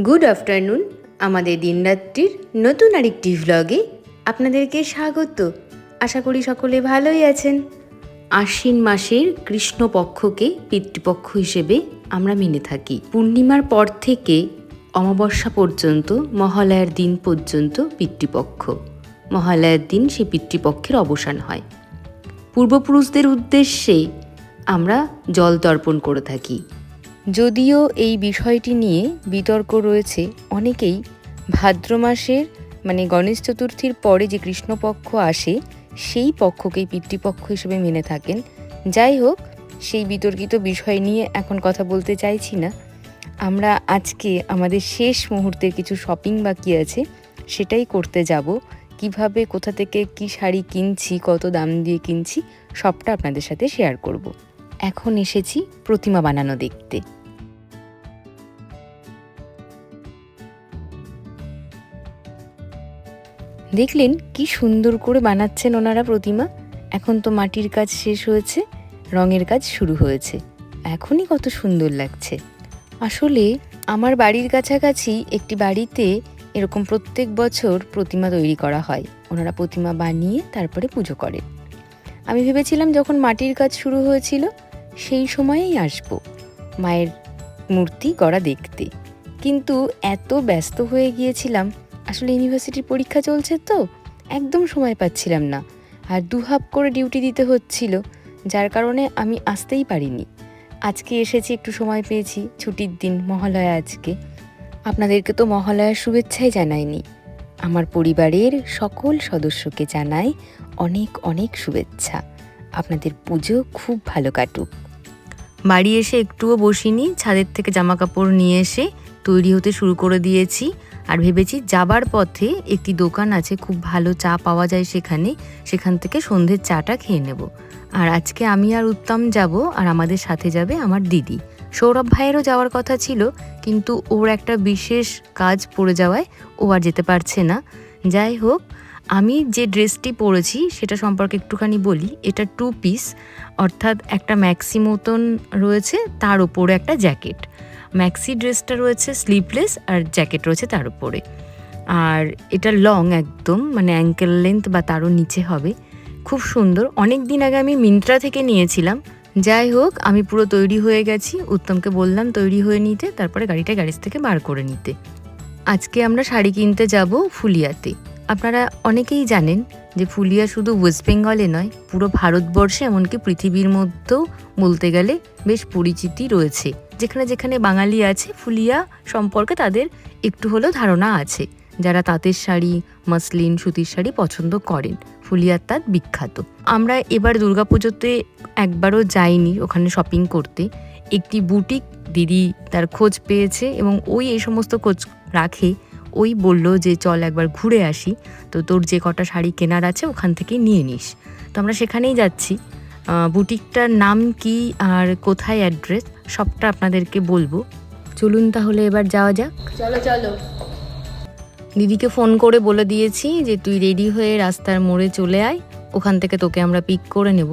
Good afternoon আমাদের দিনরাত্রির নতুন আরেকটি ভ্লগে আপনাদেরকে স্বাগত। আশা করি সকলে ভালোই আছেন। আশ্বিন মাসের কৃষ্ণপক্ষকে পিতৃপক্ষ হিসেবে আমরা মেনে থাকি। পূর্ণিমার পর থেকে অমাবস্যা পর্যন্ত, মহালয়ার দিন পর্যন্ত পিতৃপক্ষ। মহালয়ার দিন সেই পিতৃপক্ষের অবসান হয়। পূর্বপুরুষদের উদ্দেশ্যে আমরা জল তর্পণ করে থাকি। যদিও এই বিষয়টি নিয়ে বিতর্ক রয়েছে, অনেকেই ভাদ্র মাসের মানে গণেশ চতুর্থীর পরে যে কৃষ্ণপক্ষ আসে, সেই পক্ষকেই পিতৃপক্ষ হিসেবে মেনে থাকেন। যাই হোক, সেই বিতর্কিত বিষয় নিয়ে এখন কথা বলতে চাইছি না। আমরা আজকে আমাদের শেষ মুহূর্তের কিছু শপিং বাকি আছে, সেটাই করতে যাব। কীভাবে, কোথা থেকে কি শাড়ি কিনছি, কত দাম দিয়ে কিনছি, সবটা আপনাদের সাথে শেয়ার করব। এখন এসেছি প্রতিমা বানানো দেখতে। দেখলেন কি সুন্দর করে বানাচ্ছেন ওনারা প্রতিমা। এখন তো মাটির কাজ শেষ হয়েছে, রঙের কাজ শুরু হয়েছে। এখনই কত সুন্দর লাগছে। আসলে আমার বাড়ির কাছাকাছি একটি বাড়িতে এরকম প্রত্যেক বছর প্রতিমা তৈরি করা হয়। ওনারা প্রতিমা বানিয়ে তারপরে পুজো করেন। আমি ভেবেছিলাম যখন মাটির কাজ শুরু হয়েছিল সেই সময়েই আসব। মায়ের মূর্তি গড়া দেখতে। কিন্তু এত ব্যস্ত হয়ে গিয়েছিলাম, আসলে ইউনিভার্সিটির পরীক্ষা চলছে তো, একদম সময় পাচ্ছিলাম না। আর দুহাপ করে ডিউটি দিতে হচ্ছিল, যার কারণে আমি আসতেই পারিনি। আজকে এসেছি, একটু সময় পেয়েছি, ছুটির দিন, মহালয়া আজকে। আপনাদেরকে তো মহালয়ার শুভেচ্ছাই জানাইনি। আমার পরিবারের সকল সদস্যকে জানাই অনেক অনেক শুভেচ্ছা। আপনাদের পুজো খুব ভালো কাটুক। বাড়ি এসে একটুও বসিনি, ছাদের থেকে জামা কাপড় নিয়ে এসে তৈরি হতে শুরু করে দিয়েছি। আর ভেবেছি যাবার পথে একটি দোকান আছে, খুব ভালো চা পাওয়া যায় সেখানে, সেখান থেকে সন্ধ্যের চাটা খেয়ে নেব। আর আজকে আমি আর উত্তম যাব, আর আমাদের সাথে যাবে আমার দিদি। সৌরভ ভাইয়েরও যাওয়ার কথা ছিল, কিন্তু ওর একটা বিশেষ কাজ পড়ে যাওয়ায় ও আর যেতে পারছে না। যাই হোক আমি যে ড্রেসটি পরেছি, সেটা সম্পর্কে একটুখানি বলি। এটা টু পিস অর্থাৎ একটা ম্যাক্সি মতন রয়েছে, তার ওপরে একটা জ্যাকেট ম্যাক্সি ড্রেসটা রয়েছে স্লিভলেস আর জ্যাকেট রয়েছে তার উপরে। আর এটা লং একদম মানে অ্যাঙ্কেল লেন্থ বা তারও নিচে হবে। খুব সুন্দর। অনেক দিন আগে আমি মিন্ত্রা থেকে নিয়েছিলাম। যাই হোক, আমি পুরো তৈরি হয়ে গেছি। উত্তমকে বললাম তৈরি হয়ে নিতে, তারপরে গাড়িটা গ্যারেজ থেকে বার করে নিতে। আজকে আমরা শাড়ি কিনতে যাব ফুলিয়াতে। আপনারা অনেকেই জানেন যে ফুলিয়া শুধু ওয়েস্ট বেঙ্গলে নয়, পুরো ভারতবর্ষে এমনকি পৃথিবীর মধ্যেও বলতে গেলে বেশ পরিচিতি রয়েছে। যেখানে যেখানে বাঙালি আছে, ফুলিয়া সম্পর্কে তাদের একটু হলেও ধারণা আছে। যারা তাঁতের শাড়ি, মসলিন, সুতির শাড়ি পছন্দ করেন ফুলিয়ার তাঁত বিখ্যাত। আমরা এবার দুর্গাপুজোতে একবারও যাইনি ওখানে শপিং করতে। একটি বুটিক দিদি তার খোঁজ পেয়েছে এবং ওই এই সমস্ত খোঁজ রাখে ওই বলল যে চল একবার ঘুরে আসি। তো তোর যে কটা শাড়ি কেনার আছে ওখান থেকে নিয়ে নিস। তো আমরা সেখানেই যাচ্ছি। বুটিকটার নাম কি আর কোথায় অ্যাড্রেস সবটা আপনাদেরকে বলব। চলুন তাহলে এবার যাওয়া যাক। চলো চলো। দিদিকে ফোন করে বলে দিয়েছি যে তুই রেডি হয়ে রাস্তার মোড়ে চলে আয়। ওখান থেকে তোকে আমরা পিক করে নেব।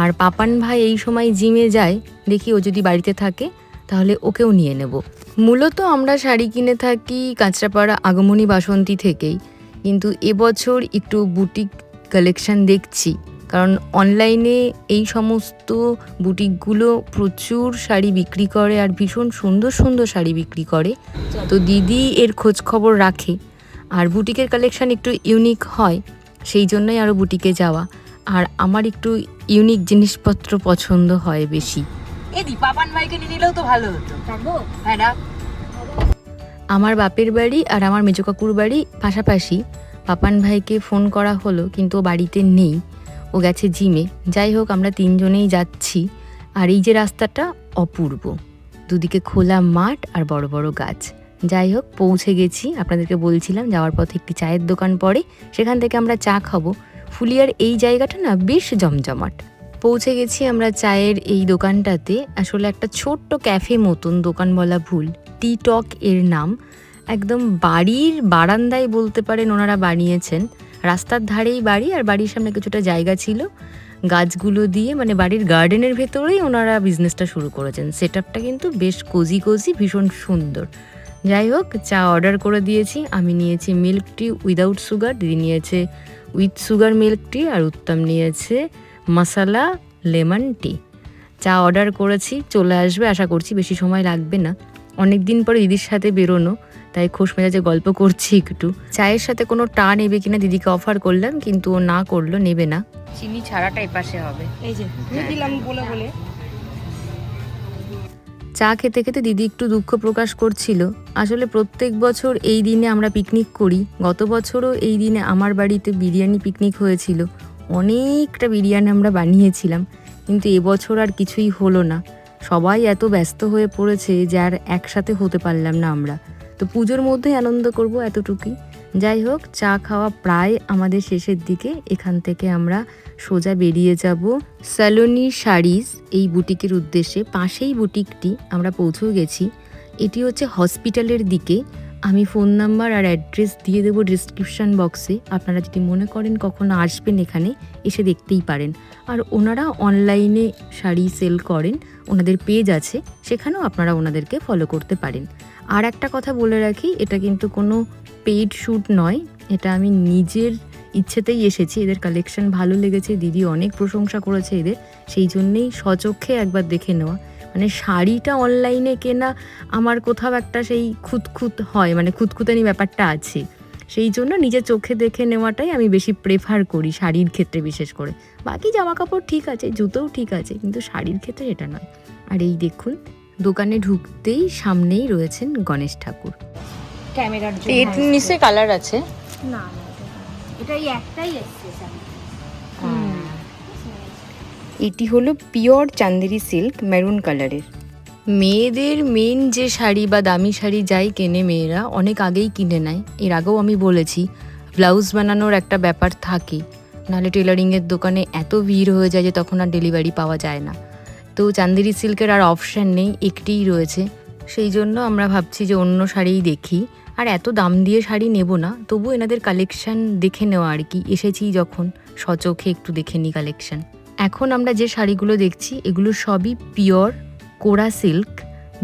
আর পাপান ভাই এই সময় জিমে যায়। দেখি ও যদি বাড়িতে থাকে তাহলে ওকেও নিয়ে নেব। মূলত আমরা শাড়ি কিনে থাকি কাঁচরাপাড়া আগমনী বাসন্তী থেকেই। কিন্তু এবছর একটু বুটিক কালেকশন দেখছি। কারণ অনলাইনে এই সমস্ত বুটিকগুলো প্রচুর শাড়ি বিক্রি করে আর ভীষণ সুন্দর সুন্দর শাড়ি বিক্রি করে। তো দিদি এর খোঁজ খবর রাখে। আর বুটিকের কালেকশন একটু ইউনিক হয়, সেই জন্যই আরও বুটিকে যাওয়া। আর আমার একটু ইউনিক জিনিসপত্র পছন্দ হয় বেশি। এদি পাপান ভাইকে নিয়ে নিলেও তো ভালো হতো। হ্যাঁ ডাক। আমার বাপের বাড়ি আর আমার মেজো কাকুর বাড়ি পাশাপাশি পাপান ভাইকে ফোন করা হলো কিন্তু ও বাড়িতে নেই। ও গেছে জিমে। যাই হোক আমরা তিনজনেই যাচ্ছি। আর এই যে রাস্তাটা অপূর্ব। দুদিকে খোলা মাঠ আর বড় বড় গাছ। যাই হোক পৌঁছে গেছি। আপনাদেরকে বলছিলাম যাওয়ার পথে একটি চায়ের দোকান পড়ে। সেখান থেকে আমরা চা খাব। ফুলিয়ার এই জায়গাটা না বেশ জমজমাট। পৌঁছে গেছি আমরা চায়ের এই দোকানটাতে। আসলে একটা ছোট্ট ক্যাফে মতন, দোকান বলা ভুল। টি টক এর নাম। একদম বাড়ির বারান্দায় বলতে পারেন ওনারা বানিয়েছেন। রাস্তার ধারেই বাড়ি আর বাড়ির সামনে কিছুটা জায়গা ছিল। গাছগুলো দিয়ে মানে বাড়ির গার্ডেনের ভেতরেই ওনারা বিজনেসটা শুরু করেছেন। সেট কিন্তু বেশ কোজি কোজি ভীষণ সুন্দর। যাই হোক, চা অর্ডার করে দিয়েছি। আমি নিয়েছি মিল্ক টি উইদাউট সুগার দিদি নিয়েছে উইথ সুগার মিল্ক টি আর উত্তম নিয়েছে মশালা লেমন টি। চা অর্ডার করেছি চলে আসবে আশা করছি বেশি সময় লাগবে না। অনেক দিন পরে দিদির সাথে বেরোনো তাই খোশ মেজাজে গল্প করছি একটু। চায়ের সাথে কোনো টা নেবে কিনা দিদিকে অফার করলাম কিন্তু ও না করল নেবে না। চিনি ছাড়াটাই পাশে হবে। এই যে দিলাম বলে বলে। চা খেতে খেতে দিদি একটু দুঃখ প্রকাশ করছিল। আসলে প্রত্যেক বছর এই দিনে আমরা পিকনিক করি। গত বছরও এই দিনে আমার বাড়িতে বিরিয়ানি পিকনিক হয়েছিল। অনেকটা বিরিয়ানি আমরা বানিয়েছিলাম, কিন্তু এবছর আর কিছুই হলো না। সবাই এত ব্যস্ত হয়ে পড়েছে যে আর একসাথে হতে পারলাম না আমরা। তো পুজোর মধ্যেই আনন্দ করব এতটুকুই। যাই হোক, চা খাওয়া প্রায় আমাদের শেষের দিকে। এখান থেকে আমরা সোজা বেরিয়ে যাব স্যালোনি শাড়িজ এই বুটিকের উদ্দেশ্যে। পাশেই বুটিকটি আমরা পৌঁছেও গেছি। এটি হচ্ছে হসপিটালের দিকে। আমি ফোন নাম্বার আর অ্যাড্রেস দিয়ে দেবো ডিসক্রিপশন বক্সে। আপনারা যদি মনে করেন কখনো আসবেন এখানে, এসে দেখতেই পারেন। আর ওনারা অনলাইনে শাড়ি সেল করেন, ওনাদের পেজ আছে, সেখানেও আপনারা ওনাদেরকে ফলো করতে পারেন। আর একটা কথা বলে রাখি, এটা কিন্তু কোনো পেইড শ্যুট নয়, এটা আমি নিজের ইচ্ছেতেই এসেছি, এদের কালেকশন ভালো লেগেছে, দিদি অনেক প্রশংসা করেছে এদের, সেই জন্যেই সচক্ষে একবার দেখে নেওয়া। মানে শাড়িটা অনলাইনে কেনা আমার কোথাও একটা সেই খুঁতখুত হয় মানে খুঁতখুতানি ব্যাপারটা আছে। সেই জন্য নিজের চোখে দেখে নেওয়াটাই আমি বেশি প্রেফার করি শাড়ির ক্ষেত্রে বিশেষ করে। বাকি জামা কাপড় ঠিক আছে জুতোও ঠিক আছে কিন্তু শাড়ির ক্ষেত্রে এটা নয়। আর এই দেখুন দোকানে ঢুকতেই সামনেই রয়েছেন গণেশ ঠাকুর। ক্যামেরার নিচে কালার আছে? না না এটা এই একটাই এসছে এটি হলো পিওর চান্দেরি সিল্ক, মেরুন কালারের। মেয়েদের মেন যে শাড়ি বা দামি শাড়ি যাই কেনে মেয়েরা, অনেক আগেই কিনে নেয়। এর আগেও আমি বলেছি, ব্লাউজ বানানোর একটা ব্যাপার থাকে। নাহলে টেলারিংয়ের দোকানে এত ভিড় হয়ে যায় যে তখন আর ডেলিভারি পাওয়া যায় না। তো চান্দেরি সিল্কের আর অপশান নেই, একটিই রয়েছে। সেই জন্য আমরা ভাবছি যে অন্য শাড়িই দেখি। আর এত দাম দিয়ে শাড়ি নেব না তবু এনাদের কালেকশন দেখে নেওয়া আর কি। এসেছি যখন সচোখে একটু দেখে নিই কালেকশন এখন আমরা যে শাড়িগুলো দেখছি এগুলো সবই পিওর কোরা সিল্ক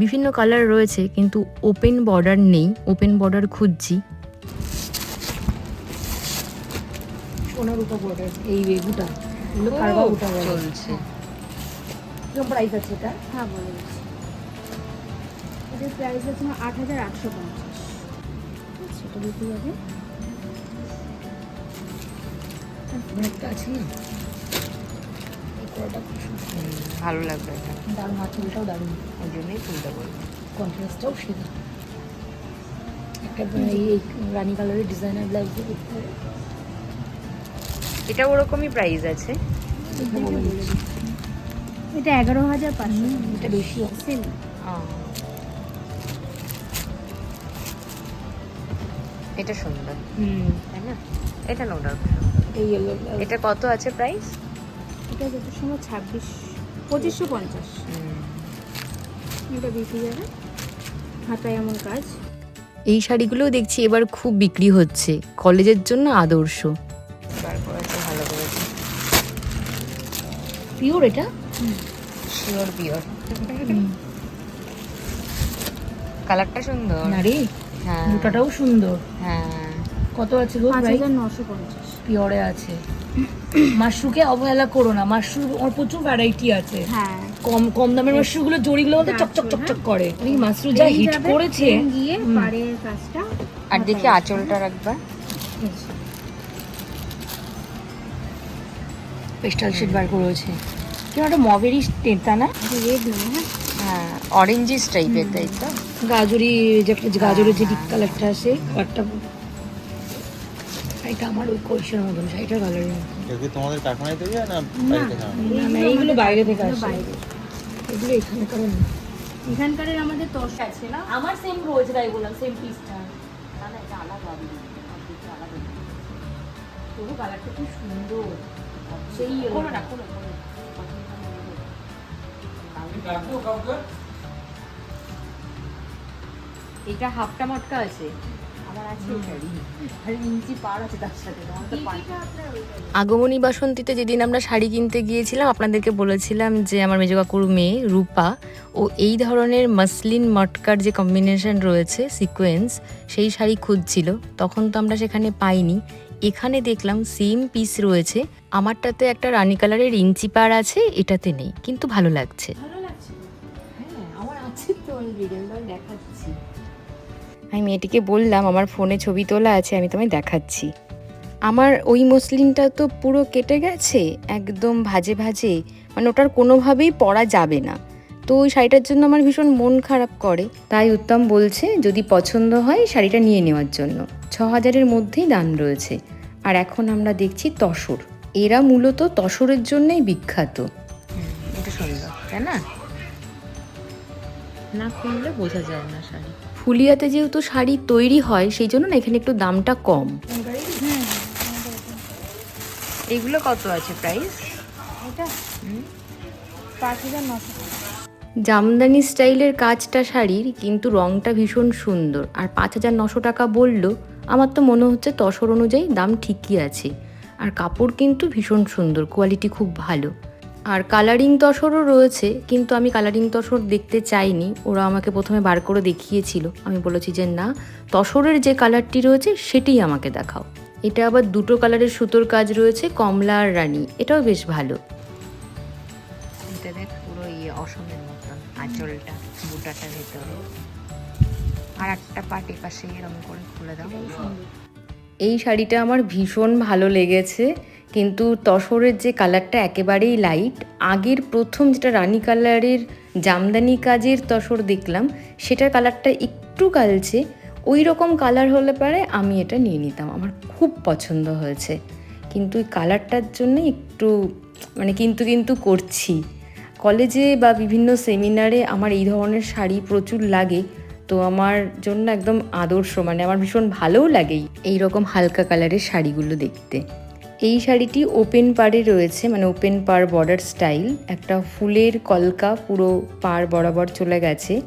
বিভিন্ন কালার রয়েছে কিন্তু ওপেন বর্ডার নেই। ওপেন বর্ডার খুঁজছি। সোনার উপর বর্ডার এই বেগুটা এগুলো কারবা উঠা চলছে। কীরকম প্রাইস আছে এটা? হ্যাঁ বলে দিচ্ছি। এটার প্রাইস আছে আট হাজার আটশো পঞ্চাশ। সেটা দিতে যাবে আছে না? এই খুব সুন্দর। ভালো লাগবে এটা। দারুণ আঁচলটাও দারুণ। ওই জন্যই ফুলটা বলব কন্ট্রাস্টটাও সেরা। একটা এই এই রানী কালারের ডিজাইনার ব্লাউজ দিয়ে করতে হবে। এটা ওরকমই প্রাইস আছে। এটা এগারো হাজার পাঁচশো। এটা বেশি আছে এটা সুন্দর। হুম। তাই না? এটা নো ডাউট এই এটা কত আছে প্রাইস এটা যত সময় ছাব্বিশ পঁচিশশো পঞ্চাশ। এটা বিক্রি যাবে হাতায় এমন কাজ। এই শাড়িগুলোও দেখছি এবার খুব বিক্রি হচ্ছে। কলেজের জন্য আদর্শ। ভালো করেছে। পিওর এটা? শিওর পিওর কালারটা সুন্দর। না রে হ্যাঁ। মোটাটাও সুন্দর। হ্যাঁ। কত আছে গো? পাঁচ প্রাইস হাজার নশো পঞ্চাশ। পিওরে আছে। মাশরুকে অবহেলা করো না। মাশরুম ওর প্রচুর ভ্যারাইটি আছে। হ্যাঁ। কম কম দামের মাশরুমগুলো জড়িগুলো বলতে চকচক চকচক করে। এই মাশরুম যা হিট করেছে গিয়ে। পাড়ের কাজটা আর দেখি আঁচলটা রাখবা। পেস্টাল শেড বার করেছে কেন একটা মবেরই টেনটা না? রেড নয় হ্যাঁ। হ্যাঁ অরেঞ্জিস টাইপের তাই তো? গাজরি যে একটা গাজরের যে ডিপ কালারটা আসে কালারটা শাড়িটা আমার ওই কৈশের মতন শাড়িটার কালারের মতন। এগুলো তোমাদের কারখানায় তৈরি না বাইরে থেকে? না না এইগুলো বাইরে থেকে আসে। এগুলো এখানকার না এখানকার আমাদের দশ আছে না? আমার সেম তাই বললাম সেম পিসটা তবু কালারটা খুব সুন্দর। সেই কোনো না কোনো এটা হাফটা মটকা আছে। আগমনী বাসন্তীতে যেদিন আমরা শাড়ি কিনতে গিয়েছিলাম, আপনাদেরকে বলেছিলাম যে আমার মেজো কাকুর মেয়ে রূপা, ও এই ধরনের মাসলিন মটকার যে কম্বিনেশন রয়েছে সিকোয়েন্স সেই শাড়ি খুঁজছিল। তখন তো আমরা সেখানে পাইনি। এখানে দেখলাম সেম পিস রয়েছে। আমারটাতে একটা রানী কালারের ইঞ্চি পার আছে, এটাতে নেই। কিন্তু ভালো লাগছে। ভালো লাগছে। হ্যাঁ আমার আছে তো অলরেডি দেখাচ্ছি। আমি মেয়েটিকে বললাম, আমার ফোনে ছবি তোলা আছে, আমি তোমায় দেখাচ্ছি। আমার ওই মসলিনটা তো পুরো কেটে গেছে, একদম ভাজে ভাজে। মানে ওটার কোনোভাবেই পরা যাবে না। তো ওই শাড়িটার জন্য আমার ভীষণ মন খারাপ করে। তাই উত্তম বলছে, যদি পছন্দ হয় শাড়িটা নিয়ে নেওয়ার জন্য। ছ হাজারের মধ্যেই দাম রয়েছে। আর এখন আমরা দেখছি তসর। এরা মূলত তসরের জন্যই বিখ্যাত। এটা সুন্দর তাই না? না খুললে বোঝা যায় না শাড়ি। ফুলিয়াতে যেহেতু শাড়ি তৈরি হয় সেই জন্য না এখানে একটু দামটা কম। এগুলো কত আছে প্রাইস এটা? পাঁচ হাজার নশো জামদানি স্টাইলের কাজটা শাড়ির কিন্তু রংটা ভীষণ সুন্দর। আর পাঁচ হাজার নশো টাকা বলল আমার তো মনে হচ্ছে তসর অনুযায়ী দাম ঠিকই আছে। আর কাপড় কিন্তু ভীষণ সুন্দর কোয়ালিটি খুব ভালো। আর কালারিং তসরও রয়েছে কিন্তু আমি কালারিং তসর দেখতে চাইনি। ওরা আমাকে প্রথমে বার করে দেখিয়েছিল। আমি বলেছি যে না তসরের যে কালারটি রয়েছে সেটিই আমাকে দেখাও। এটা আবার দুটো কালারের সুতোর কাজ রয়েছে কমলা আর রানী। এটাও বেশ ভালো। এটা দেখ পুরো ইয়ে অসমের মতন আঁচলটা বুটাটা ভেতরে। আর একটা পাটি পাশে এরকম করে খুলে দাও। এই শাড়িটা আমার ভীষণ ভালো লেগেছে। কিন্তু তসরের যে কালারটা একেবারেই লাইট আগের প্রথম যেটা রানী কালারের জামদানি কাজের তসর দেখলাম, সেটার কালারটা একটু কালচে ওই রকম কালার হলে পারে আমি এটা নিয়ে নিতাম, আমার খুব পছন্দ হয়েছে। কিন্তু এই কালারটার জন্য একটু মানে কিন্তু কিন্তু করছি। কলেজে বা বিভিন্ন সেমিনারে আমার এই ধরনের শাড়ি প্রচুর লাগে, তো আমার জন্য একদম আদর্শ মানে আমার ভীষণ ভালোও লাগে এই রকম হালকা কালারের শাড়িগুলো দেখতে। এই শাড়িটি ওপেন পাড়ে রয়েছে মানে ওপেন পাড় বর্ডার স্টাইল একটা ফুলের কলকা পুরো পাড় বরাবর চলে গেছে।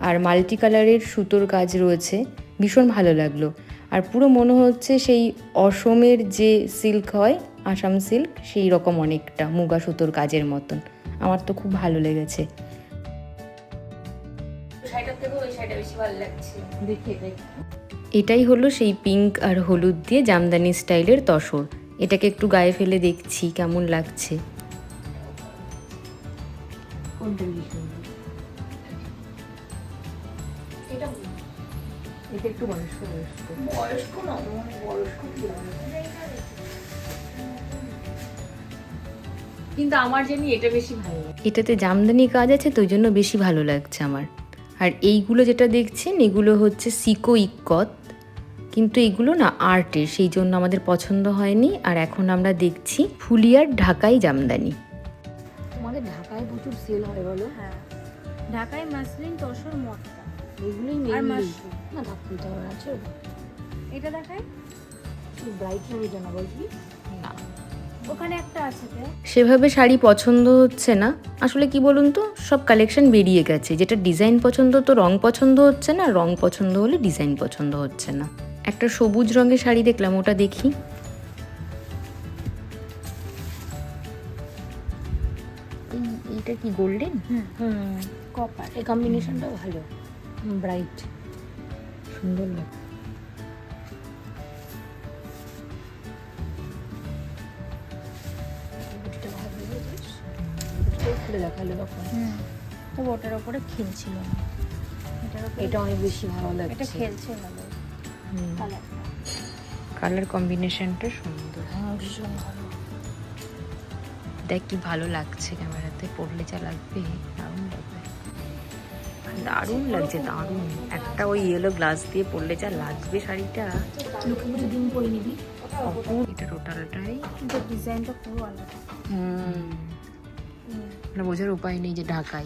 আর মাল্টি কালারের সুতোর কাজ রয়েছে। ভীষণ ভালো লাগল। আর পুরো মনে হচ্ছে সেই অসমের যে সিল্ক হয় আসাম সিল্ক সেই রকম অনেকটা মুগা সুতোর কাজের মতন। আমার তো খুব ভালো লেগেছে। এটাই হলো সেই পিঙ্ক আর হলুদ দিয়ে জামদানি স্টাইলের তসর। এটাকে একটু গায়ে ফেলে দেখছি কেমন লাগছে। কোনটা বেশি সুন্দর এটা এটা একটু বয়স্ক বয়স্ক। বয়স্ক না বয়স্ক কিন্তু আমার জানি এটা বেশি ভালো এটাতে জামদানি কাজ আছে তো ওই জন্য বেশি ভালো লাগছে আমার। আর এইগুলো যেটা দেখছেন এগুলো হচ্ছে সিকো ইক্কত। কিন্তু এগুলো না আর্টের সেই জন্য আমাদের পছন্দ হয়নি। আর এখন আমরা দেখছি ফুলিয়ার ঢাকাই জামদানি। তোমাদের ঢাকায় প্রচুর সেল হয় বলো? হ্যাঁ। ঢাকায় মাসলিন তসর মটকা। এগুলোই না আছে। এটা দেখায় ব্রাইট এটা না বলবি না। ওখানে একটা আছে সেভাবে শাড়ি পছন্দ হচ্ছে না। আসলে কি বলুন তো সব কালেকশন বেরিয়ে গেছে। যেটা ডিজাইন পছন্দ তো রং পছন্দ হচ্ছে না রং পছন্দ হলে ডিজাইন পছন্দ হচ্ছে না। একটা সবুজ রঙের শাড়ি দেখলাম ওটা দেখি। এই এইটা কি গোল্ডেন? হুম। হুম কপার এই কম্বিনেশনটাও ভালো। ব্রাইট সুন্দর লাগে। খুলে দেখাল তখন। হুম। ওটার ওপরে খেলছিল। না এটার এটা অনেক বেশি ভালো লাগে এটা লাগছে খেলছে ভালো। কালারটা কালার কম্বিনেশনটা সুন্দর। হ্যাঁ দেখ কি ভালো লাগছে ক্যামেরাতে পড়লে যা লাগবে। দারুণ লাগবে। দারুণ লাগছে দারুণ। একটা ওই ইয়েলো গ্লাস দিয়ে পরলে যা লাগবে শাড়িটা। লক্ষ্মী পুজো দিন পরে নিবি। এটা টোটালটাই ডিজাইনটা পুরো আলাদা। হুম। মানে বোঝার উপায় নেই যে ঢাকাই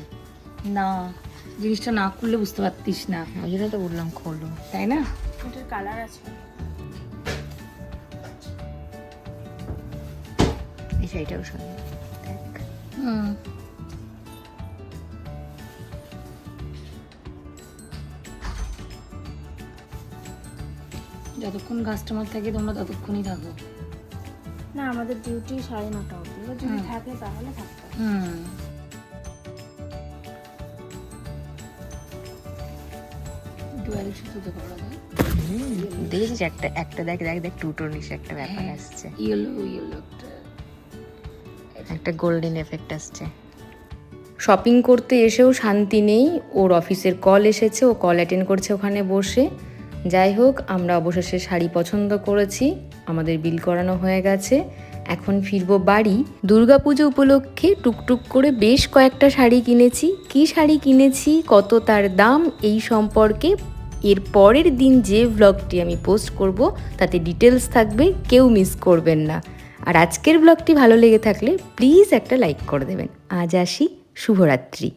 না জিনিসটা না করলে বুঝতে পারতিস না। ওই জন্য তো বললাম খোলো। তাই না? এটার কালার আছে। এই শাড়িটাও সুন্দর। দেখ। হুম। যতক্ষণ কাস্টমার থাকে তোমরা ততক্ষণই থাকো। না আমাদের ডিউটি সাড়ে নটা অবধি। যদি থাকে তাহলে থাকতে। হুম। ডুয়াল সুতো করা যায়। দেখেছিস একটা একটা দেখ দেখ দেখ টুটোর নিচে একটা ব্যাপার আসছে। ইয়েলো ইয়েলো একটা। একটা গোল্ডেন এফেক্ট আসছে। শপিং করতে এসেও শান্তি নেই ওর অফিসের কল এসেছে ও কল অ্যাটেন্ড করছে ওখানে বসে। যাই হোক আমরা অবশেষে শাড়ি পছন্দ করেছি আমাদের বিল করানো হয়ে গেছে। এখন ফিরবো বাড়ি। দুর্গাপুজো উপলক্ষে টুকটুক করে বেশ কয়েকটা শাড়ি কিনেছি। কি শাড়ি কিনেছি কত তার দাম এই সম্পর্কে এর পরের দিন যে ব্লগটি আমি পোস্ট করব, তাতে ডিটেলস থাকবে, কেউ মিস করবেন না। আর আজকের ব্লগটি ভালো লেগে থাকলে প্লিজ একটা লাইক করে দেবেন। আজ আসি, শুভরাত্রি।